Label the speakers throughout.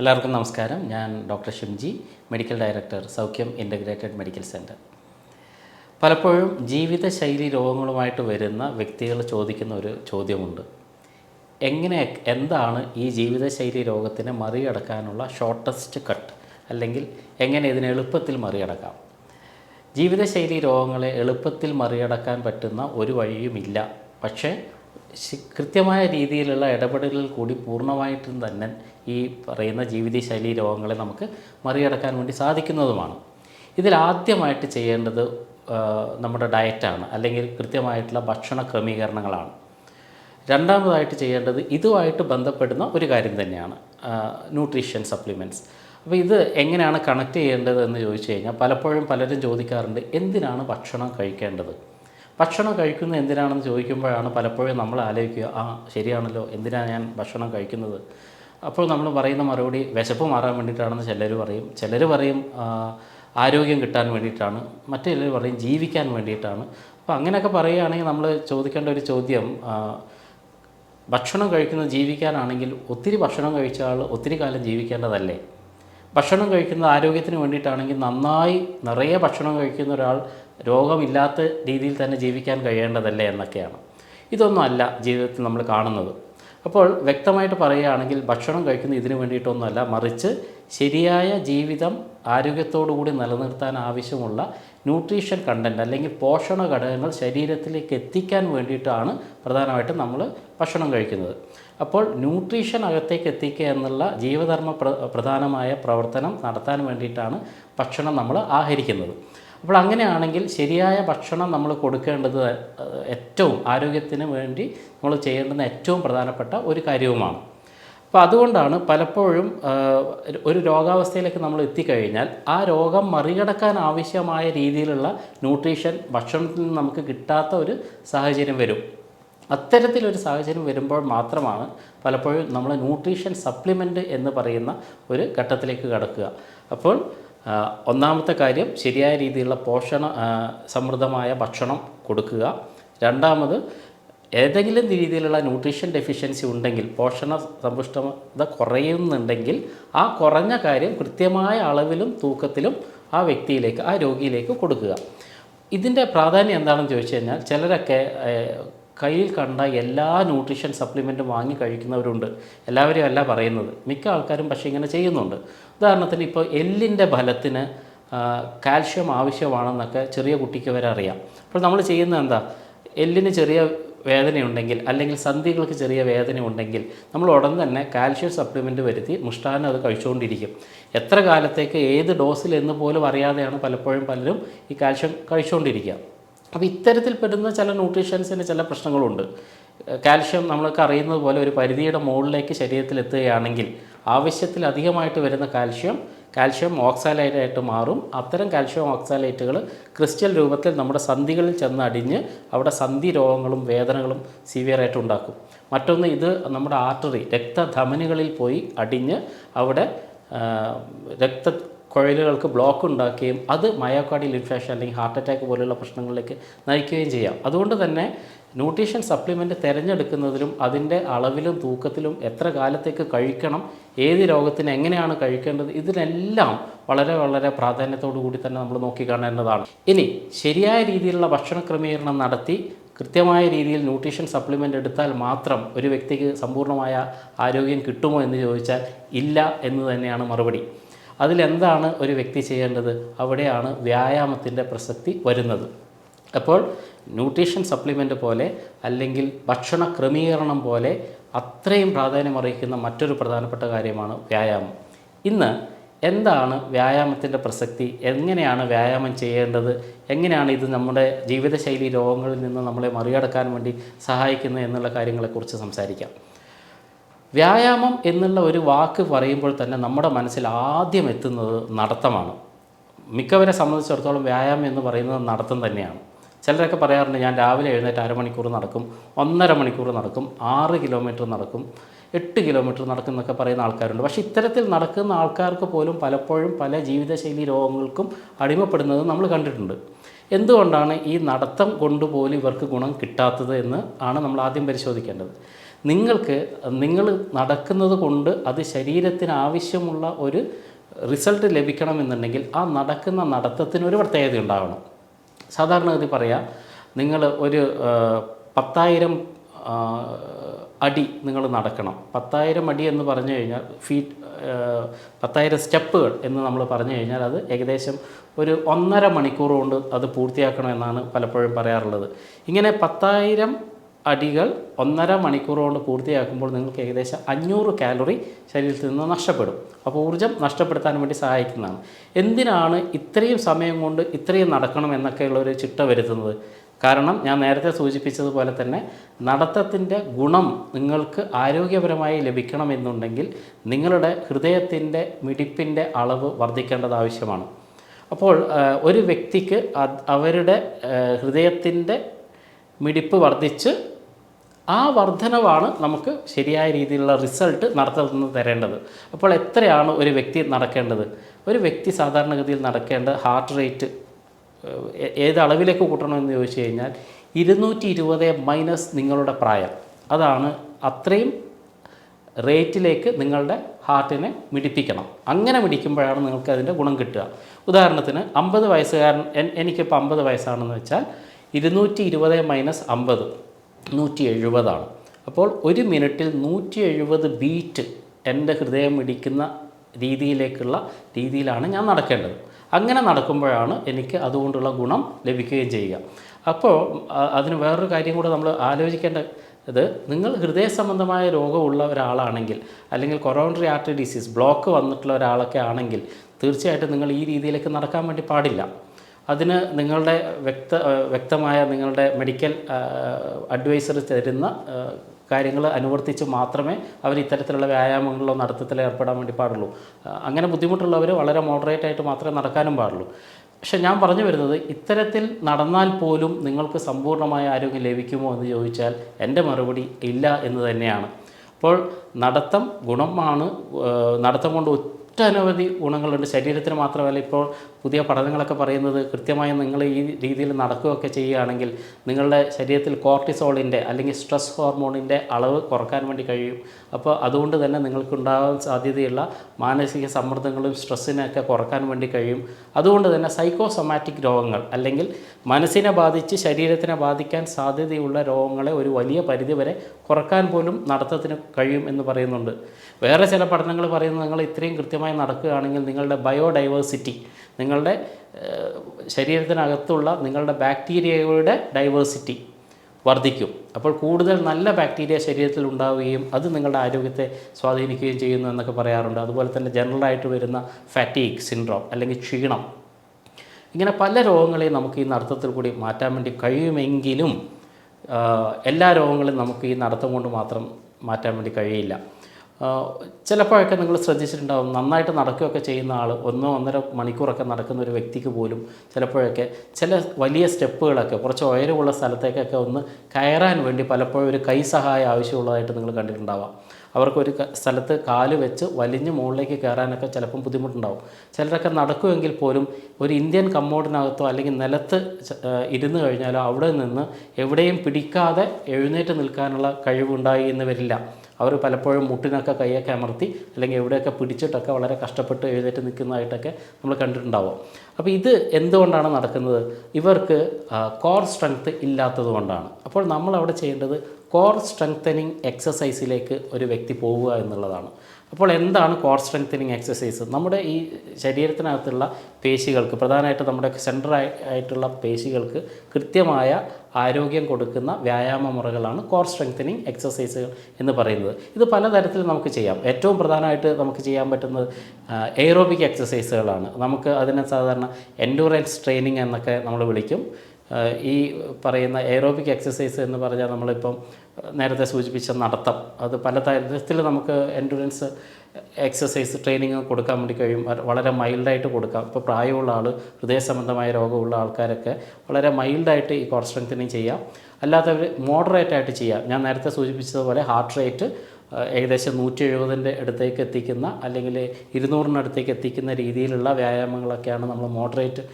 Speaker 1: എല്ലാവർക്കും നമസ്കാരം. ഞാൻ doctor Shimji medical director Soukhyam integrated medical centre പലപ്പോഴും ജീവിതശൈലി രോഗങ്ങളുമായിട്ട് വരുന്ന വ്യക്തികൾ ചോദിക്കുന്ന ഒരു ചോദ്യമുണ്ട്. എങ്ങനെ എന്താണ് ഈ ജീവിതശൈലി രോഗത്തിനെ മറികടക്കാനുള്ള ഷോർട്ടസ്റ്റ് കട്ട് അല്ലെങ്കിൽ എങ്ങനെ ഇതിനെ എളുപ്പത്തിൽ മറികടക്കാം? ജീവിതശൈലി രോഗങ്ങളെ എളുപ്പത്തിൽ മറികടക്കാൻ പറ്റുന്ന ഒരു വഴിയുമില്ല. പക്ഷേ കൃത്യമായ രീതിയിലുള്ള ഇടപെടലുകൾ കൂടി പൂർണമായിട്ടും തന്നെ ഈ പറയുന്ന ജീവിതശൈലി രോഗങ്ങളെ നമുക്ക് മറികടക്കാൻ വേണ്ടി സാധിക്കുന്നതുമാണ്. ഇതിൽ ആദ്യമായിട്ട് ചെയ്യേണ്ടത് നമ്മുടെ ഡയറ്റാണ് അല്ലെങ്കിൽ കൃത്യമായിട്ടുള്ള ഭക്ഷണ ക്രമീകരണങ്ങളാണ്. രണ്ടാമതായിട്ട് ചെയ്യേണ്ടത് ഇതുമായിട്ട് ബന്ധപ്പെടുന്ന ഒരു കാര്യം തന്നെയാണ് ന്യൂട്രീഷൻ സപ്ലിമെന്റ്സ് അപ്പോൾ ഇത് എങ്ങനെയാണ് കണക്ട് ചെയ്യേണ്ടത് എന്ന് ചോദിച്ചു കഴിഞ്ഞാൽ പലപ്പോഴും പലരും ചോദിക്കാറുണ്ട് എന്തിനാണ് ഭക്ഷണം കഴിക്കേണ്ടത്? ഭക്ഷണം കഴിക്കുന്നത് എന്തിനാണെന്ന് ചോദിക്കുമ്പോഴാണ് പലപ്പോഴും നമ്മൾ ആലോചിക്കുക ആ ശരിയാണല്ലോ എന്തിനാണ് ഞാൻ ഭക്ഷണം കഴിക്കുന്നത്? അപ്പോൾ നമ്മൾ പറയുന്ന മറുപടി വിശപ്പ് മാറാൻ വേണ്ടിയിട്ടാണെന്ന് ചിലർ പറയും. ചിലർ പറയും ആരോഗ്യം കിട്ടാൻ വേണ്ടിയിട്ടാണ്. മറ്റു ചിലർ പറയും ജീവിക്കാൻ വേണ്ടിയിട്ടാണ്. അപ്പോൾ അങ്ങനെയൊക്കെ പറയുകയാണെങ്കിൽ നമ്മൾ ചോദിക്കേണ്ട ഒരു ചോദ്യം ഭക്ഷണം കഴിക്കുന്നത് ജീവിക്കാനാണെങ്കിൽ ഒത്തിരി ഭക്ഷണം കഴിച്ച ആൾ ഒത്തിരി കാലം ജീവിക്കേണ്ടതല്ലേ? ഭക്ഷണം കഴിക്കുന്നത് ആരോഗ്യത്തിന് വേണ്ടിയിട്ടാണെങ്കിൽ നന്നായി നിറയെ ഭക്ഷണം കഴിക്കുന്ന ഒരാൾ രോഗമില്ലാത്ത രീതിയിൽ തന്നെ ജീവിക്കാൻ കഴിയേണ്ടതല്ലേ എന്നൊക്കെയാണ്. ഇതൊന്നും അല്ല ജീവിതത്തിൽ നമ്മൾ കാണുന്നത്. അപ്പോൾ വ്യക്തമായിട്ട് പറയുകയാണെങ്കിൽ ഭക്ഷണം കഴിക്കുന്ന ഇതിനു വേണ്ടിയിട്ടൊന്നുമല്ല മറിച്ച് ശരിയായ ജീവിതം ആരോഗ്യത്തോടുകൂടി നിലനിർത്താൻ ആവശ്യമുള്ള ന്യൂട്രീഷൻ കണ്ടന്റ് അല്ലെങ്കിൽ പോഷണ ഘടകങ്ങൾ ശരീരത്തിലേക്ക് എത്തിക്കാൻ വേണ്ടിയിട്ടാണ് പ്രധാനമായിട്ടും നമ്മൾ ഭക്ഷണം കഴിക്കുന്നത്. അപ്പോൾ ന്യൂട്രീഷൻ അകത്തേക്ക് എത്തിക്കുക എന്നുള്ള ജീവധർമ്മ പ്ര പ്രധാനമായ പ്രവർത്തനം നടത്താൻ വേണ്ടിയിട്ടാണ് ഭക്ഷണം നമ്മൾ ആഹരിക്കുന്നത്. അപ്പോൾ അങ്ങനെയാണെങ്കിൽ ശരിയായ ഭക്ഷണം നമ്മൾ കൊടുക്കേണ്ടത് ഏറ്റവും ആരോഗ്യത്തിന് വേണ്ടി നമ്മൾ ചെയ്യേണ്ടുന്ന ഏറ്റവും പ്രധാനപ്പെട്ട ഒരു കാര്യവുമാണ്. അപ്പോൾ അതുകൊണ്ടാണ് പലപ്പോഴും ഒരു രോഗാവസ്ഥയിലേക്ക് നമ്മൾ എത്തിക്കഴിഞ്ഞാൽ ആ രോഗം മറികടക്കാൻ ആവശ്യമായ രീതിയിലുള്ള ന്യൂട്രീഷൻ ഭക്ഷണത്തിൽ നിന്ന് നമുക്ക് കിട്ടാത്ത ഒരു സാഹചര്യം വരും. അത്തരത്തിലൊരു സാഹചര്യം വരുമ്പോൾ മാത്രമാണ് പലപ്പോഴും നമ്മൾ ന്യൂട്രീഷൻ സപ്ലിമെന്റ് എന്ന് പറയുന്ന ഒരു ഘട്ടത്തിലേക്ക് കടക്കുക. അപ്പോൾ ഒന്നാമത്തെ കാര്യം ശരിയായ രീതിയിലുള്ള പോഷണ സമൃദ്ധമായ ഭക്ഷണം കൊടുക്കുക. രണ്ടാമത് ഏതെങ്കിലും രീതിയിലുള്ള ന്യൂട്രീഷൻ ഡെഫിഷ്യൻസി ഉണ്ടെങ്കിൽ പോഷണ സമ്പുഷ്ടത കുറയുന്നുണ്ടെങ്കിൽ ആ കുറഞ്ഞ കാര്യം കൃത്യമായ അളവിലും തൂക്കത്തിലും ആ വ്യക്തിയിലേക്ക് ആ രോഗിയിലേക്ക് കൊടുക്കുക. ഇതിന്റെ പ്രാധാന്യം എന്താണെന്ന് ചോദിച്ചു കഴിഞ്ഞാൽ ചിലരൊക്കെ കയ്യിൽ കണ്ട എല്ലാ ന്യൂട്രീഷൻ സപ്ലിമെന്റും വാങ്ങി കഴിക്കുന്നവരുണ്ട്. എല്ലാവരും അല്ല പറയുന്നത്. മിക്ക ആൾക്കാരും പക്ഷേ ഇങ്ങനെ ചെയ്യുന്നുണ്ട്. ഉദാഹരണത്തിന് ഇപ്പോൾ എല്ലിന്റെ ഫലത്തിന് കാൽഷ്യം ആവശ്യമാണെന്നൊക്കെ ചെറിയ കുട്ടിക്ക് വരെ അറിയാം. അപ്പോൾ നമ്മൾ ചെയ്യുന്നത് എന്താ? എല്ലിന് ചെറിയ വേദനയുണ്ടെങ്കിൽ അല്ലെങ്കിൽ സന്ധികൾക്ക് ചെറിയ വേദന ഉണ്ടെങ്കിൽ നമ്മൾ ഉടൻ തന്നെ കാൽഷ്യം സപ്ലിമെന്റ് വരുത്തി മുഷ്ടാനം അത് കഴിച്ചുകൊണ്ടിരിക്കും. എത്ര കാലത്തേക്ക് ഏത് ഡോസിൽ എന്ന് പോലും അറിയാതെയാണ് പലപ്പോഴും പലരും ഈ കാൽഷ്യം കഴിച്ചുകൊണ്ടിരിക്കുക. അപ്പോൾ ഇത്തരത്തിൽ പെടുന്ന ചില ന്യൂട്രീഷ്യൻസിന് ചില പ്രശ്നങ്ങളുണ്ട്. കാൽഷ്യം നമ്മളൊക്കെ അറിയുന്നത് പോലെ ഒരു പരിധിയുടെ മുകളിലേക്ക് ശരീരത്തിൽ എത്തുകയാണെങ്കിൽ ആവശ്യത്തിൽ അധികമായിട്ട് വരുന്ന കാൽഷ്യം കാൽഷ്യം ഓക്സാലൈറ്റ് ആയിട്ട് മാറും. അത്തരം കാൽഷ്യം ഓക്സാലൈറ്റുകൾ ക്രിസ്റ്റൽ രൂപത്തിൽ നമ്മുടെ സന്ധികളിൽ ചെന്ന് അടിഞ്ഞ് അവിടെ സന്ധി രോഗങ്ങളും വേദനകളും സിവിയറായിട്ട് ഉണ്ടാക്കും. മറ്റൊന്ന് ഇത് നമ്മുടെ ആർട്ടറി രക്തധമനികളിൽ പോയി അടിഞ്ഞ് അവിടെ രക്ത കുഴലുകൾക്ക് ബ്ലോക്ക് ഉണ്ടാക്കുകയും അത് മയോകാർഡിയൽ ഇൻഫെക്ഷൻ അല്ലെങ്കിൽ ഹാർട്ട് അറ്റാക്ക് പോലെയുള്ള പ്രശ്നങ്ങളിലേക്ക് നയിക്കുകയും ചെയ്യാം. അതുകൊണ്ട് തന്നെ ന്യൂട്രീഷൻ സപ്ലിമെന്റ് തിരഞ്ഞെടുക്കുന്നതിലും അതിന്റെ അളവിലും തൂക്കത്തിലും എത്ര കാലത്തേക്ക് കഴിക്കണം ഏത് രോഗത്തിന് എങ്ങനെയാണ് കഴിക്കേണ്ടത് ഇതിനെല്ലാം വളരെ വളരെ പ്രാധാന്യത്തോടു കൂടി തന്നെ നമ്മൾ നോക്കിക്കാണേണ്ടതാണ് ഇനി ശരിയായ രീതിയിലുള്ള ഭക്ഷണ ക്രമീകരണം നടത്തി കൃത്യമായ രീതിയിൽ ന്യൂട്രീഷൻ സപ്ലിമെന്റ് എടുത്താൽ മാത്രം ഒരു വ്യക്തിക്ക് സമ്പൂർണമായ ആരോഗ്യം കിട്ടുമോ എന്ന് ചോദിച്ചാൽ ഇല്ല എന്ന് തന്നെയാണ് മറുപടി. അതിലെന്താണ് ഒരു വ്യക്തി ചെയ്യേണ്ടത്? അവിടെയാണ് വ്യായാമത്തിന്റെ പ്രസക്തി വരുന്നത്. അപ്പോൾ ന്യൂട്രീഷൻ സപ്ലിമെന്റ് പോലെ അല്ലെങ്കിൽ ഭക്ഷണ ക്രമീകരണം പോലെ അത്രയും പ്രാധാന്യം അറിയിക്കുന്ന മറ്റൊരു പ്രധാനപ്പെട്ട കാര്യമാണ് വ്യായാമം. ഇന്ന് എന്താണ് വ്യായാമത്തിന്റെ പ്രസക്തി? എങ്ങനെയാണ് വ്യായാമം ചെയ്യേണ്ടത്? എങ്ങനെയാണ് ഇത് നമ്മുടെ ജീവിതശൈലി രോഗങ്ങളിൽ നിന്ന് നമ്മളെ മറികടക്കാൻ വേണ്ടി സഹായിക്കുന്നത് എന്നുള്ള കാര്യങ്ങളെക്കുറിച്ച് സംസാരിക്കാം. വ്യായാമം എന്നുള്ള ഒരു വാക്ക് പറയുമ്പോൾ തന്നെ നമ്മുടെ മനസ്സിൽ ആദ്യം എത്തുന്നത് നടത്തമാണ്. മിക്കവരെ സംബന്ധിച്ചിടത്തോളം വ്യായാമം എന്ന് പറയുന്നത് നടത്തം തന്നെയാണ്. ചിലരൊക്കെ പറയാറുണ്ട് ഞാൻ രാവിലെ എഴുന്നേറ്റ് അരമണിക്കൂർ നടക്കും ഒന്നര മണിക്കൂർ നടക്കും ആറ് കിലോമീറ്റർ നടക്കും എട്ട് കിലോമീറ്റർ നടക്കും എന്നൊക്കെ പറയുന്ന ആൾക്കാരുണ്ട്. പക്ഷേ ഇത്തരത്തിൽ നടക്കുന്ന ആൾക്കാർക്ക് പോലും പലപ്പോഴും പല ജീവിതശൈലി രോഗങ്ങൾക്കും അടിമപ്പെടുന്നത് നമ്മൾ കണ്ടിട്ടുണ്ട്. എന്തുകൊണ്ടാണ് ഈ നടത്തം കൊണ്ടുപോലും ഇവർക്ക് ഗുണം കിട്ടാത്തത് എന്ന് ആണ് നമ്മൾ ആദ്യം പരിശോധിക്കേണ്ടത്. നിങ്ങൾക്ക് നിങ്ങൾ നടക്കുന്നത് കൊണ്ട് അത് ശരീരത്തിന് ആവശ്യമുള്ള ഒരു റിസൾട്ട് ലഭിക്കണമെന്നുണ്ടെങ്കിൽ ആ നടക്കുന്ന നടത്തത്തിന് ഒരു പ്രത്യേകത ഉണ്ടാകണം സാധാരണഗതി പറയാം നിങ്ങൾ ഒരു പത്തായിരം അടി നിങ്ങൾ നടക്കണം. പത്തായിരം അടി എന്ന് പറഞ്ഞു കഴിഞ്ഞാൽ ഫീറ്റ് പത്തായിരം സ്റ്റെപ്പുകൾ എന്ന് നമ്മൾ പറഞ്ഞു കഴിഞ്ഞാൽ അത് ഏകദേശം ഒരു ഒന്നര മണിക്കൂർ കൊണ്ട് അത് പൂർത്തിയാക്കണം എന്നാണ് പലപ്പോഴും പറയാറുള്ളത്. ഇങ്ങനെ പത്തായിരം അടികൾ ഒന്നര മണിക്കൂർ കൊണ്ട് പൂർത്തിയാക്കുമ്പോൾ നിങ്ങൾക്ക് ഏകദേശം അഞ്ഞൂറ് കാലറി ശരീരത്തിൽ നിന്ന് നഷ്ടപ്പെടും. അപ്പോൾ ഊർജം നഷ്ടപ്പെടുത്താൻ വേണ്ടി സഹായിക്കുന്നതാണ്. എന്തിനാണ് ഇത്രയും സമയം കൊണ്ട് ഇത്രയും നടക്കണം എന്നൊക്കെയുള്ള ഒരു ചിട്ട വരുത്തുന്നത്? കാരണം ഞാൻ നേരത്തെ സൂചിപ്പിച്ചതുപോലെ തന്നെ നടത്തത്തിന്റെ ഗുണം നിങ്ങൾക്ക് ആരോഗ്യപരമായി ലഭിക്കണമെന്നുണ്ടെങ്കിൽ നിങ്ങളുടെ ഹൃദയത്തിന്റെ മിടിപ്പിന്റെ അളവ് വർദ്ധിക്കേണ്ടത് ആവശ്യമാണ്. അപ്പോൾ ഒരു വ്യക്തിക്ക് അവരുടെ ഹൃദയത്തിന്റെ മിടിപ്പ് വർദ്ധിച്ച് ആ വർധനവാണ് നമുക്ക് ശരിയായ രീതിയിലുള്ള റിസൾട്ട് നടത്തുന്ന തരേണ്ടത്. അപ്പോൾ എത്രയാണ് ഒരു വ്യക്തി നടക്കേണ്ടത്? ഒരു വ്യക്തി സാധാരണഗതിയിൽ നടക്കേണ്ട ഹാർട്ട് റേറ്റ് ഏത് അളവിലേക്ക് കൂട്ടണമെന്ന് ചോദിച്ചു കഴിഞ്ഞാൽ ഇരുന്നൂറ്റി ഇരുപത് മൈനസ് നിങ്ങളുടെ പ്രായം. അതാണ് അത്രയും റേറ്റിലേക്ക് നിങ്ങളുടെ ഹാർട്ടിനെ മിടിപ്പിക്കണം. അങ്ങനെ മിടിക്കുമ്പോഴാണ് നിങ്ങൾക്ക് അതിന്റെ ഗുണം കിട്ടുക. ഉദാഹരണത്തിന് അമ്പത് വയസ്സുകാരൻ എനിക്കിപ്പോൾ അമ്പത് വയസ്സാണെന്ന് വെച്ചാൽ ഇരുന്നൂറ്റി ഇരുപത് മൈനസ് അമ്പത്. നൂറ്റി എഴുപതാണ് അപ്പോൾ ഒരു മിനിറ്റിൽ നൂറ്റി എഴുപത് ബീറ്റ് എന്റെ ഹൃദയം ഇടിക്കുന്ന രീതിയിലേക്കുള്ള രീതിയിലാണ് ഞാൻ നടക്കേണ്ടത്. അങ്ങനെ നടക്കുമ്പോഴാണ് എനിക്ക് അതുകൊണ്ടുള്ള ഗുണം ലഭിക്കുകയും ചെയ്യുക. അപ്പോൾ അതിന് വേറൊരു കാര്യം കൂടെ നമ്മൾ ആലോചിക്കേണ്ട ഇത് നിങ്ങൾ ഹൃദയ സംബന്ധമായ രോഗമുള്ള ഒരാളാണെങ്കിൽ അല്ലെങ്കിൽ കൊറോണറി ആർട്ടറി ഡിസീസ് ബ്ലോക്ക് വന്നിട്ടുള്ള ഒരാളൊക്കെ ആണെങ്കിൽ തീർച്ചയായിട്ടും നിങ്ങൾ ഈ രീതിയിലേക്ക് നടക്കാൻ വേണ്ടി പാടില്ല. അതിന് നിങ്ങളുടെ വ്യക്ത വ്യക്തമായ നിങ്ങളുടെ മെഡിക്കൽ അഡ്വൈസർ തരുന്ന കാര്യങ്ങൾ അനുവർത്തിച്ച് മാത്രമേ അവർ ഇത്തരത്തിലുള്ള വ്യായാമങ്ങളിലോ നടത്തത്തിലോ ഏർപ്പെടാൻ വേണ്ടി പാടുള്ളൂ. അങ്ങനെ ബുദ്ധിമുട്ടുള്ളവർ വളരെ മോഡറേറ്റ് ആയിട്ട് മാത്രമേ നടക്കാനും പാടുള്ളൂ. പക്ഷെ ഞാൻ പറഞ്ഞു വരുന്നത് ഇത്തരത്തിൽ നടന്നാൽ പോലും നിങ്ങൾക്ക് സമ്പൂർണമായ ആരോഗ്യം ലഭിക്കുമോ എന്ന് ചോദിച്ചാൽ എന്റെ മറുപടി ഇല്ല എന്ന് തന്നെയാണ്. അപ്പോൾ നടത്തം ഗുണമാണ് നടത്തം കൊണ്ട് ഒട്ടനവധി ഗുണങ്ങളുണ്ട്. ശരീരത്തിന് മാത്രമല്ല ഇപ്പോൾ പുതിയ പഠനങ്ങളൊക്കെ പറയുന്നത് കൃത്യമായി നിങ്ങൾ ഈ രീതിയിൽ നടക്കുകയൊക്കെ ചെയ്യുകയാണെങ്കിൽ നിങ്ങളുടെ ശരീരത്തിൽ കോർട്ടിസോളിന്റെ അല്ലെങ്കിൽ സ്ട്രെസ് ഹോർമോണിന്റെ അളവ് കുറയ്ക്കാൻ വേണ്ടി കഴിയും. അപ്പോൾ അതുകൊണ്ട് തന്നെ നിങ്ങൾക്കുണ്ടാകാൻ സാധ്യതയുള്ള മാനസിക സമ്മർദ്ദങ്ങളും സ്ട്രെസ്സിനെയൊക്കെ കുറയ്ക്കാൻ വേണ്ടി കഴിയും. അതുകൊണ്ട് തന്നെ സൈക്കോസൊമാറ്റിക് രോഗങ്ങൾ അല്ലെങ്കിൽ മനസ്സിനെ ബാധിച്ച് ശരീരത്തിനെ ബാധിക്കാൻ സാധ്യതയുള്ള രോഗങ്ങളെ ഒരു വലിയ പരിധിവരെ കുറയ്ക്കാൻ പോലും നടത്തത്തിന് കഴിയും എന്ന് പറയുന്നുണ്ട്. വേറെ ചില പഠനങ്ങൾ പറയുന്നത് നിങ്ങൾ ഇത്രയും കൃത്യമായി നടക്കുകയാണെങ്കിൽ നിങ്ങളുടെ ബയോഡൈവേഴ്സിറ്റി നിങ്ങളുടെ ശരീരത്തിനകത്തുള്ള നിങ്ങളുടെ ബാക്ടീരിയയുടെ ഡൈവേഴ്സിറ്റി വർദ്ധിക്കും. അപ്പോൾ കൂടുതൽ നല്ല ബാക്ടീരിയ ശരീരത്തിൽ ഉണ്ടാവുകയും അത് നിങ്ങളുടെ ആരോഗ്യത്തെ സ്വാധീനിക്കുകയും ചെയ്യുന്നു എന്നൊക്കെ പറയാറുണ്ട്. അതുപോലെ തന്നെ ജനറലായിട്ട് വരുന്ന ഫാറ്റീഗ് സിൻഡ്രോം അല്ലെങ്കിൽ ക്ഷീണം. ഇങ്ങനെ പല രോഗങ്ങളെയും നമുക്ക് ഈ നടത്തത്തിൽ കൂടി മാറ്റാൻ വേണ്ടി കഴിയുമെങ്കിലും എല്ലാ രോഗങ്ങളും നമുക്ക് ഈ നടത്തം കൊണ്ട് മാത്രം മാറ്റാൻ വേണ്ടി കഴിയില്ല. ചിലപ്പോഴൊക്കെ നിങ്ങൾ ശ്രദ്ധിച്ചിട്ടുണ്ടാവും നന്നായിട്ട് നടക്കുകയൊക്കെ ചെയ്യുന്ന ആൾ ഒന്നോ ഒന്നര മണിക്കൂറൊക്കെ നടക്കുന്ന ഒരു വ്യക്തിക്ക് പോലും ചിലപ്പോഴൊക്കെ ചില വലിയ സ്റ്റെപ്പുകളൊക്കെ കുറച്ച് ഉയരമുള്ള സ്ഥലത്തേക്കൊക്കെ ഒന്ന് കയറാൻ വേണ്ടി പലപ്പോഴും ഒരു കൈ സഹായം ആവശ്യമുള്ളതായിട്ട് നിങ്ങൾ കണ്ടിട്ടുണ്ടാവാം. അവർക്കൊരു ഒരു സ്ഥലത്ത് കാൽ വെച്ച് വലിഞ്ഞ് മുകളിലേക്ക് കയറാനൊക്കെ ചിലപ്പം ബുദ്ധിമുട്ടുണ്ടാവും. ചിലരൊക്കെ നടക്കുമെങ്കിൽ പോലും ഒരു ഇന്ത്യൻ കമ്മോഡിനകത്തോ അല്ലെങ്കിൽ നിലത്ത് ഇരുന്ന് കഴിഞ്ഞാലോ അവിടെ നിന്ന് എവിടെയും പിടിക്കാതെ എഴുന്നേറ്റ് നിൽക്കാനുള്ള കഴിവുണ്ടായി എന്ന് വരില്ല. അവർ പലപ്പോഴും മുട്ടിനൊക്കെ കൈയൊക്കെ അമർത്തി അല്ലെങ്കിൽ എവിടെയൊക്കെ പിടിച്ചിട്ടൊക്കെ വളരെ കഷ്ടപ്പെട്ട് എഴുന്നേറ്റ് നിൽക്കുന്നതായിട്ടൊക്കെ നമ്മൾ കണ്ടിട്ടുണ്ടാവും. അപ്പോൾ ഇത് എന്തുകൊണ്ടാണ് നടക്കുന്നത്? ഇവർക്ക് കോർ സ്ട്രെങ്ത് ഇല്ലാത്തത് കൊണ്ടാണ്. അപ്പോൾ നമ്മൾ അവിടെ ചെയ്യേണ്ടത് കോർ സ്ട്രെങ്തനിങ് എക്സസൈസിലേക്ക് ഒരു വ്യക്തി പോവുക എന്നുള്ളതാണ്. അപ്പോൾ എന്താണ് കോർ സ്ട്രെങ്തനിങ് എക്സസൈസ് നമ്മുടെ ഈ ശരീരത്തിനകത്തുള്ള പേശികൾക്ക് പ്രധാനമായിട്ട് നമ്മുടെ സെൻട്രൽ ആയിട്ടുള്ള പേശികൾക്ക് കൃത്യമായ ആരോഗ്യം കൊടുക്കുന്ന വ്യായാമ മുറകളാണ് കോർ സ്ട്രെങ്തനിങ് എക്സസൈസുകൾ എന്ന് പറയുന്നത്. ഇത് പലതരത്തിൽ നമുക്ക് ചെയ്യാം. ഏറ്റവും പ്രധാനമായിട്ട് നമുക്ക് ചെയ്യാൻ പറ്റുന്നത് എയറോബിക് എക്സസൈസുകളാണ് നമുക്ക് അതിനെ സാധാരണ എൻഡൂറൻസ് ട്രെയിനിങ് എന്നൊക്കെ നമ്മൾ വിളിക്കും. ഈ പറയുന്ന എയറോബിക് എക്സസൈസ് എന്ന് പറഞ്ഞാൽ നമ്മളിപ്പം നേരത്തെ സൂചിപ്പിച്ച നടത്തം. അത് പല തരത്തിൽ നമുക്ക് എൻഡുറൻസ് എക്സസൈസ് ട്രെയിനിങ് കൊടുക്കാൻ വേണ്ടി കഴിയും. വളരെ മൈൽഡായിട്ട് കൊടുക്കാം. ഇപ്പോൾ പ്രായമുള്ള ആൾ ഹൃദയ സംബന്ധമായ രോഗമുള്ള ആൾക്കാരൊക്കെ വളരെ മൈൽഡായിട്ട് ഈ കോർ സ്ട്രെങ്തനിങ് ചെയ്യാം. അല്ലാത്തവർ മോഡറേറ്റ് ആയിട്ട് ചെയ്യാം. ഞാൻ നേരത്തെ സൂചിപ്പിച്ചതുപോലെ ഹാർട്ട് റേറ്റ് ഏകദേശം നൂറ്റി എഴുപതിന്റെ അടുത്തേക്ക് എത്തിക്കുന്ന അല്ലെങ്കിൽ ഇരുന്നൂറിനടുത്തേക്ക് എത്തിക്കുന്ന രീതിയിലുള്ള വ്യായാമങ്ങളൊക്കെയാണ് നമ്മൾ moderate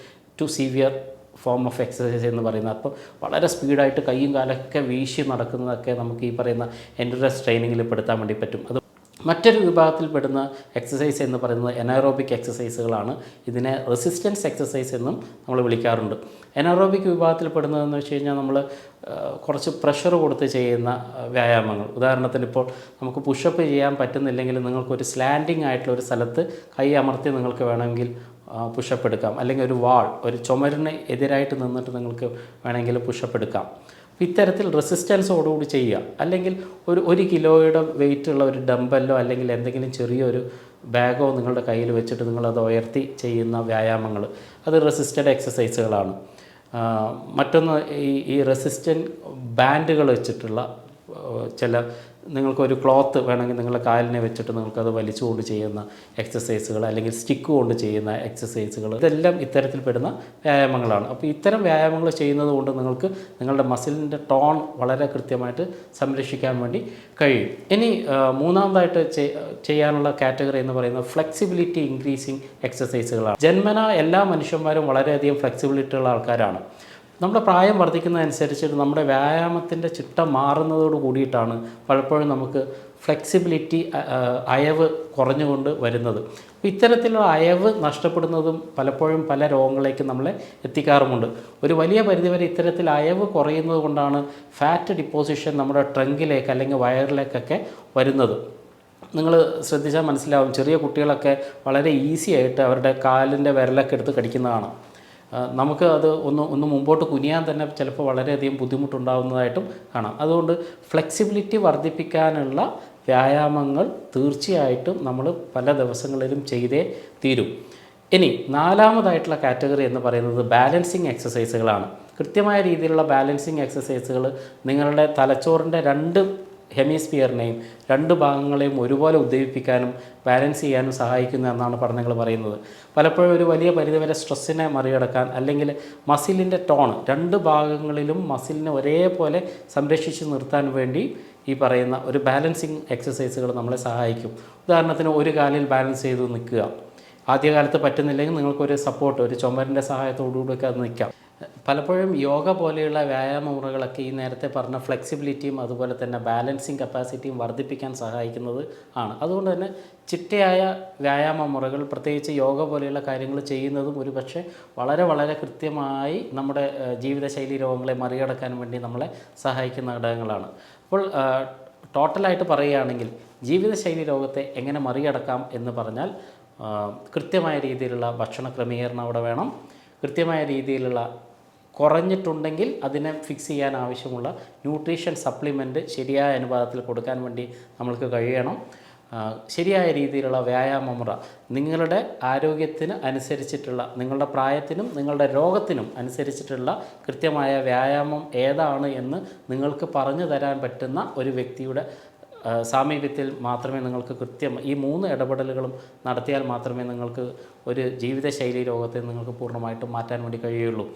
Speaker 1: to severe form of exercise എന്ന് പറയുന്നത്. അപ്പോൾ വളരെ സ്പീഡായിട്ട് കൈയും കാലൊക്കെ വീശി നടക്കുന്നതൊക്കെ നമുക്ക് ഈ പറയുന്ന എൻഡുറൻസ് ട്രെയിനിങ്ങിൽ പെടുത്താൻ വേണ്ടി പറ്റും. അത് മറ്റൊരു വിഭാഗത്തിൽപ്പെടുന്ന എക്സസൈസ് എന്ന് പറയുന്നത് എനറോബിക് എക്സസൈസുകളാണ് ഇതിനെ റെസിസ്റ്റൻസ് എക്സസൈസ് എന്നും നമ്മൾ വിളിക്കാറുണ്ട്. എനറോബിക് വിഭാഗത്തിൽപ്പെടുന്നതെന്ന് വെച്ച് കഴിഞ്ഞാൽ നമ്മൾ കുറച്ച് പ്രഷർ കൊടുത്ത് ചെയ്യുന്ന വ്യായാമങ്ങൾ. ഉദാഹരണത്തിന് ഇപ്പോൾ നമുക്ക് പുഷപ്പ് ചെയ്യാൻ പറ്റുന്നില്ലെങ്കിൽ നിങ്ങൾക്കൊരു സ്ലാൻഡിങ് ആയിട്ടുള്ള ഒരു സ്ഥലത്ത് കൈ അമർത്തി നിങ്ങൾക്ക് വേണമെങ്കിൽ പുഷപ്പ് എടുക്കാം. അല്ലെങ്കിൽ ഒരു വാൾ ഒരു ചുമരിന് എതിരായിട്ട് നിന്നിട്ട് നിങ്ങൾക്ക് വേണമെങ്കിൽ പുഷപ്പ് എടുക്കാം. ഇത്തരത്തിൽ റെസിസ്റ്റൻസോടുകൂടി ചെയ്യുക. അല്ലെങ്കിൽ ഒരു ഒരു കിലോയുടെ വെയിറ്റുള്ള ഒരു ഡമ്പല്ലോ അല്ലെങ്കിൽ എന്തെങ്കിലും ചെറിയൊരു ബാഗോ നിങ്ങളുടെ കയ്യിൽ വെച്ചിട്ട് നിങ്ങളത് ഉയർത്തി ചെയ്യുന്ന വ്യായാമങ്ങൾ. അത് റെസിസ്റ്റഡ് എക്സസൈസുകളാണ്. മറ്റൊന്ന് ഈ ഈ റെസിസ്റ്റന്റ് ബാൻഡുകൾ വെച്ചിട്ടുള്ള ചില നിങ്ങൾക്കൊരു ക്ലോത്ത് വേണമെങ്കിൽ നിങ്ങളുടെ കാലിനെ വെച്ചിട്ട് നിങ്ങൾക്കത് വലിച്ചുകൊണ്ട് ചെയ്യുന്ന എക്സസൈസുകൾ അല്ലെങ്കിൽ സ്റ്റിക്ക് കൊണ്ട് ചെയ്യുന്ന എക്സസൈസുകൾ ഇതെല്ലാം ഇത്തരത്തിൽപ്പെടുന്ന വ്യായാമങ്ങളാണ്. അപ്പോൾ ഇത്തരം വ്യായാമങ്ങൾ ചെയ്യുന്നത് കൊണ്ട് നിങ്ങൾക്ക് നിങ്ങളുടെ മസിലിന്റെ ടോൺ വളരെ കൃത്യമായിട്ട് സംരക്ഷിക്കാൻ വേണ്ടി കഴിയും. ഇനി മൂന്നാമതായിട്ട് ചെയ്യാനുള്ള കാറ്റഗറി എന്ന് പറയുന്നത് ഫ്ലെക്സിബിലിറ്റി ഇൻക്രീസിങ് എക്സസൈസുകളാണ് ജന്മന എല്ലാ മനുഷ്യന്മാരും വളരെയധികം ഫ്ലെക്സിബിലിറ്റി ഉള്ള ആൾക്കാരാണ്. നമ്മുടെ പ്രായം വർദ്ധിക്കുന്നതനുസരിച്ചിട്ട് നമ്മുടെ വ്യായാമത്തിന്റെ ചിട്ട മാറുന്നതോട് കൂടിയിട്ടാണ് പലപ്പോഴും നമുക്ക് ഫ്ലെക്സിബിലിറ്റി അയവ് കുറഞ്ഞുകൊണ്ട് വരുന്നത്. ഇത്തരത്തിലുള്ള അയവ് നഷ്ടപ്പെടുന്നതും പലപ്പോഴും പല രോഗങ്ങളിലേക്ക് നമ്മളെ എത്തിക്കാറുമുണ്ട്. ഒരു വലിയ പരിധിവരെ ഇത്തരത്തിൽ അയവ് കുറയുന്നത് കൊണ്ടാണ് ഫാറ്റ് ഡിപ്പോസിഷൻ നമ്മുടെ ട്രങ്കിലേക്ക് അല്ലെങ്കിൽ വയറിലേക്കൊക്കെ വരുന്നത്. നിങ്ങൾ ശ്രദ്ധിച്ചാൽ മനസ്സിലാവും ചെറിയ കുട്ടികളൊക്കെ വളരെ ഈസി ആയിട്ട് അവരുടെ കാലിന്റെ വിരലൊക്കെ എടുത്ത് കടിക്കുന്നതാണ്. നമുക്ക് അത് ഒന്ന് ഒന്ന് മുമ്പോട്ട് കുനിയാൻ തന്നെ ചിലപ്പോൾ വളരെയധികം ബുദ്ധിമുട്ടുണ്ടാകുന്നതായിട്ടും കാണാം. അതുകൊണ്ട് ഫ്ലെക്സിബിലിറ്റി വർദ്ധിപ്പിക്കാനുള്ള വ്യായാമങ്ങൾ തീർച്ചയായിട്ടും നമ്മൾ പല ദിവസങ്ങളിലും ചെയ്തേ തീരും. ഇനി നാലാമതായിട്ടുള്ള കാറ്റഗറി എന്ന് പറയുന്നത് ബാലൻസിങ് എക്സസൈസുകളാണ്. കൃത്യമായ രീതിയിലുള്ള ബാലൻസിങ് എക്സസൈസുകൾ നിങ്ങളുടെ തലച്ചോറിന്റെ രണ്ട് ഹെമിസ്ഫിയറിനെയും രണ്ട് ഭാഗങ്ങളെയും ഒരുപോലെ ഉദ്ദീപിപ്പിക്കാനും ബാലൻസ് ചെയ്യാനും സഹായിക്കുന്നു എന്നാണ് പഠനങ്ങൾ പറയുന്നത്. പലപ്പോഴും ഒരു വലിയ പരിധിവരെ സ്ട്രെസ്സിനെ മറികടക്കാൻ അല്ലെങ്കിൽ മസിലിന്റെ ടോൺ രണ്ട് ഭാഗങ്ങളിലും മസിലിനെ ഒരേപോലെ സംരക്ഷിച്ച് നിർത്താൻ വേണ്ടി ഈ പറയുന്ന ഒരു ബാലൻസിങ് എക്സസൈസുകൾ നമ്മളെ സഹായിക്കും. ഉദാഹരണത്തിന് ഒരു കാലിൽ ബാലൻസ് ചെയ്ത് നിൽക്കുക. ആദ്യകാലത്ത് പറ്റുന്നില്ലെങ്കിൽ നിങ്ങൾക്കൊരു സപ്പോർട്ട് ഒരു ചുമരിന്റെ സഹായത്തോടുകൂടിയൊക്കെ അത് നിൽക്കാം. പലപ്പോഴും യോഗ പോലെയുള്ള വ്യായാമ മുറകളൊക്കെ ഈ നേരത്തെ പറഞ്ഞ ഫ്ലെക്സിബിലിറ്റിയും അതുപോലെ തന്നെ ബാലൻസിങ് കപ്പാസിറ്റിയും വർദ്ധിപ്പിക്കാൻ സഹായിക്കുന്നത് ആണ്. അതുകൊണ്ട് തന്നെ ചിട്ടയായ വ്യായാമ മുറകൾ പ്രത്യേകിച്ച് യോഗ പോലെയുള്ള കാര്യങ്ങൾ ചെയ്യുന്നതും ഒരു പക്ഷേ വളരെ വളരെ കൃത്യമായി നമ്മുടെ ജീവിതശൈലി രോഗങ്ങളെ മറികടക്കാൻ വേണ്ടി നമ്മളെ സഹായിക്കുന്ന ഘടകങ്ങളാണ്. അപ്പോൾ ടോട്ടലായിട്ട് പറയുകയാണെങ്കിൽ ജീവിതശൈലി രോഗത്തെ എങ്ങനെ മറികടക്കാം എന്ന് പറഞ്ഞാൽ കൃത്യമായ രീതിയിലുള്ള ഭക്ഷണ ക്രമീകരണം അവിടെ വേണം. കൃത്യമായ രീതിയിലുള്ള കുറഞ്ഞിട്ടുണ്ടെങ്കിൽ അതിനെ ഫിക്സ് ചെയ്യാൻ ആവശ്യമുള്ള ന്യൂട്രീഷൻ സപ്ലിമെന്റ് ശരിയായ അനുപാതത്തിൽ കൊടുക്കാൻ വേണ്ടി നമ്മൾക്ക് കഴിയണം. ശരിയായ രീതിയിലുള്ള വ്യായാമ മുറ നിങ്ങളുടെ ആരോഗ്യത്തിന് അനുസരിച്ചിട്ടുള്ള നിങ്ങളുടെ പ്രായത്തിനും നിങ്ങളുടെ രോഗത്തിനും അനുസരിച്ചിട്ടുള്ള കൃത്യമായ വ്യായാമം ഏതാണ് എന്ന് നിങ്ങൾക്ക് പറഞ്ഞു തരാൻ പറ്റുന്ന ഒരു വ്യക്തിയുടെ സാമീപ്യത്തിൽ മാത്രമേ നിങ്ങൾക്ക് കൃത്യം ഈ മൂന്ന് ഇടപെടലുകളും നടത്തിയാൽ മാത്രമേ നിങ്ങൾക്ക് ഒരു ജീവിതശൈലി രോഗത്തെ നിങ്ങൾക്ക് പൂർണമായിട്ടും മാറ്റാൻ വേണ്ടി കഴിയുള്ളൂ.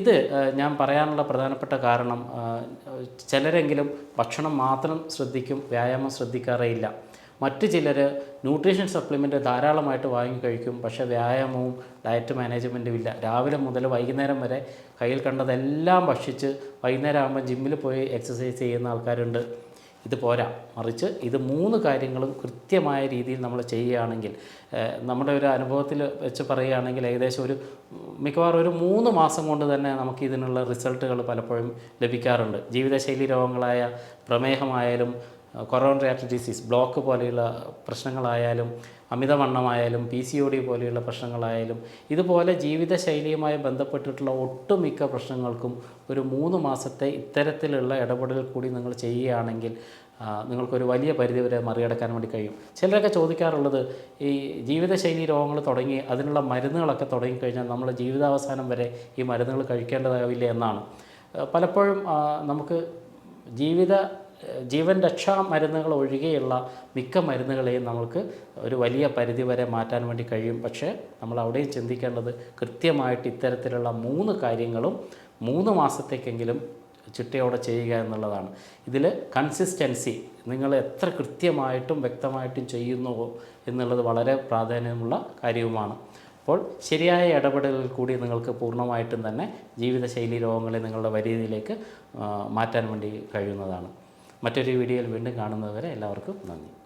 Speaker 1: ഇത് ഞാൻ പറയാനുള്ള പ്രധാനപ്പെട്ട കാരണം ചിലരെങ്കിലും ഭക്ഷണം മാത്രം ശ്രദ്ധിക്കും വ്യായാമം ശ്രദ്ധിക്കാറേയില്ല മറ്റ് ചിലർ ന്യൂട്രീഷൻ സപ്ലിമെന്റ് ധാരാളമായിട്ട് വാങ്ങി കഴിക്കും പക്ഷേ വ്യായാമവും ഡയറ്റ് മാനേജ്മെന്റും ഇല്ല. രാവിലെ മുതൽ വൈകുന്നേരം വരെ കയ്യിൽ കണ്ടതെല്ലാം ഭക്ഷിച്ച് വൈകുന്നേരം ആകുമ്പോൾ ജിമ്മിൽ പോയി എക്സസൈസ് ചെയ്യുന്ന ആൾക്കാരുണ്ട്. ഇത് പോരാ. മറിച്ച് ഇത് മൂന്ന് കാര്യങ്ങളും കൃത്യമായ രീതിയിൽ നമ്മൾ ചെയ്യുകയാണെങ്കിൽ നമ്മുടെ ഒരു അനുഭവത്തിൽ വെച്ച് പറയുകയാണെങ്കിൽ ഏകദേശം ഒരു മിക്കവാറും ഒരു മൂന്ന് മാസം കൊണ്ട് തന്നെ നമുക്ക് ഇതിനുള്ള റിസൾട്ടുകൾ പലപ്പോഴും ലഭിക്കാറുണ്ട്. ജീവിതശൈലി രോഗങ്ങളായ പ്രമേഹമായാലും കൊറോണറി ഡിസീസ് ബ്ലോക്ക് പോലെയുള്ള പ്രശ്നങ്ങളായാലും അമിതവണ്ണമായാലും പി സി ഒ ഡി പോലെയുള്ള പ്രശ്നങ്ങളായാലും ഇതുപോലെ ജീവിതശൈലിയുമായി ബന്ധപ്പെട്ടിട്ടുള്ള ഒട്ടുമിക്ക പ്രശ്നങ്ങൾക്കും ഒരു മൂന്ന് മാസത്തെ ഇത്തരത്തിലുള്ള ഇടപെടൽ കൂടി നിങ്ങൾ ചെയ്യുകയാണെങ്കിൽ നിങ്ങൾക്കൊരു വലിയ പരിധിവരെ മറികടക്കാൻ വേണ്ടി കഴിയും. ചിലരൊക്കെ ചോദിക്കാറുള്ളത് ഈ ജീവിതശൈലി രോഗങ്ങൾ തുടങ്ങി അതിനുള്ള മരുന്നുകളൊക്കെ തുടങ്ങിക്കഴിഞ്ഞാൽ നമ്മൾ ജീവിതാവസാനം വരെ ഈ മരുന്നുകൾ കഴിക്കേണ്ടതാവില്ല എന്നാണ്. പലപ്പോഴും നമുക്ക് ജീവിത ജീവൻ രക്ഷാ മരുന്നുകൾ ഒഴികെയുള്ള മിക്ക മരുന്നുകളെയും നമുക്ക് ഒരു വലിയ പരിധി വരെ മാറ്റാൻ വേണ്ടി കഴിയും. പക്ഷേ നമ്മൾ അവിടെയും ചിന്തിക്കേണ്ടത് കൃത്യമായിട്ട് ഇത്തരത്തിലുള്ള മൂന്ന് കാര്യങ്ങളും മൂന്ന് മാസത്തേക്കെങ്കിലും ചിട്ടയോടെ ചെയ്യുക എന്നുള്ളതാണ്. ഇതിൽ കൺസിസ്റ്റൻസി നിങ്ങൾ എത്ര കൃത്യമായിട്ടും വ്യക്തമായിട്ടും ചെയ്യുന്നുവോ എന്നുള്ളത് വളരെ പ്രാധാന്യമുള്ള കാര്യവുമാണ്. അപ്പോൾ ശരിയായ ഇടപെടലിൽ കൂടി നിങ്ങൾക്ക് പൂർണമായിട്ടും തന്നെ ജീവിതശൈലി രോഗങ്ങളെ നിങ്ങളുടെ വരിയിലേക്ക് മാറ്റാൻ വേണ്ടി കഴിയുന്നതാണ്. മറ്റൊരു വീഡിയോയിൽ വീണ്ടും കാണുന്നതുവരെ എല്ലാവർക്കും നന്ദി.